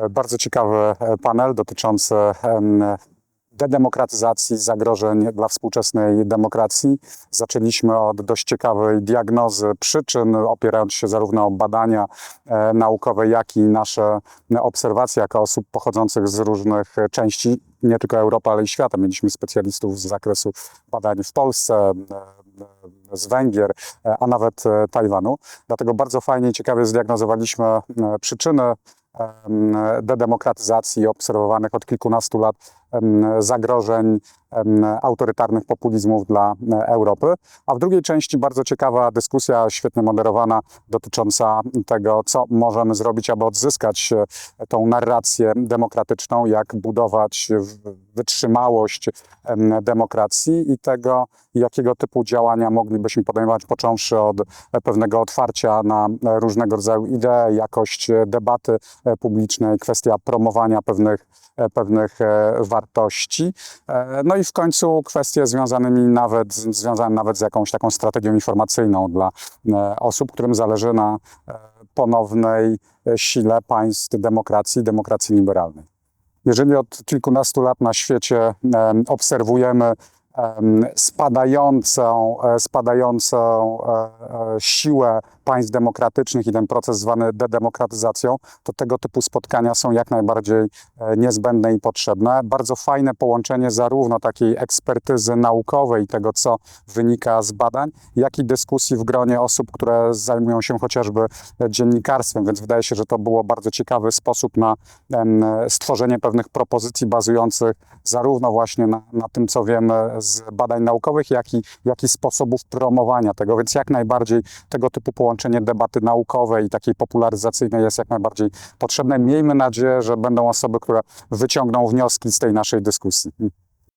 E, Bardzo ciekawy e, panel dotyczący em, dedemokratyzacji, zagrożeń dla współczesnej demokracji. Zaczęliśmy od dość ciekawej diagnozy przyczyn, opierając się zarówno o badania e, naukowe, jak i nasze obserwacje jako osób pochodzących z różnych części, nie tylko Europy, ale i świata. Mieliśmy specjalistów z zakresu badań w Polsce, z Węgier, a nawet Tajwanu. Dlatego bardzo fajnie i ciekawie zdiagnozowaliśmy przyczyny dedemokratyzacji obserwowanych od kilkunastu lat zagrożeń autorytarnych populizmów dla e, Europy. A w drugiej części bardzo ciekawa dyskusja, świetnie moderowana, dotycząca tego, co możemy zrobić, aby odzyskać e, tą narrację demokratyczną, jak budować wytrzymałość em, demokracji i tego, jakiego typu działania moglibyśmy podejmować, począwszy od e, pewnego otwarcia na różnego rodzaju idee, jakość debaty publicznej, kwestia promowania pewnych, pewnych e, wartości. E, No i w końcu kwestie związanymi nawet, związane nawet z jakąś taką strategią informacyjną dla e, osób, którym zależy na e, ponownej sile państw demokracji, demokracji liberalnej. Jeżeli od kilkunastu lat na świecie em, obserwujemy em, spadającą, e, spadającą e, e, siłę państw demokratycznych i ten proces zwany dedemokratyzacją, to tego typu spotkania są jak najbardziej niezbędne i potrzebne. Bardzo fajne połączenie zarówno takiej ekspertyzy naukowej, tego co wynika z badań, jak i dyskusji w gronie osób, które zajmują się chociażby dziennikarstwem, więc wydaje się, że to było bardzo ciekawy sposób na stworzenie pewnych propozycji bazujących zarówno właśnie na, na tym, co wiemy z badań naukowych, jak i, jak i sposobów promowania tego, więc jak najbardziej tego typu połączenie debaty naukowej i takiej popularyzacyjnej jest jak najbardziej potrzebne. Miejmy nadzieję, że będą osoby, które wyciągną wnioski z tej naszej dyskusji.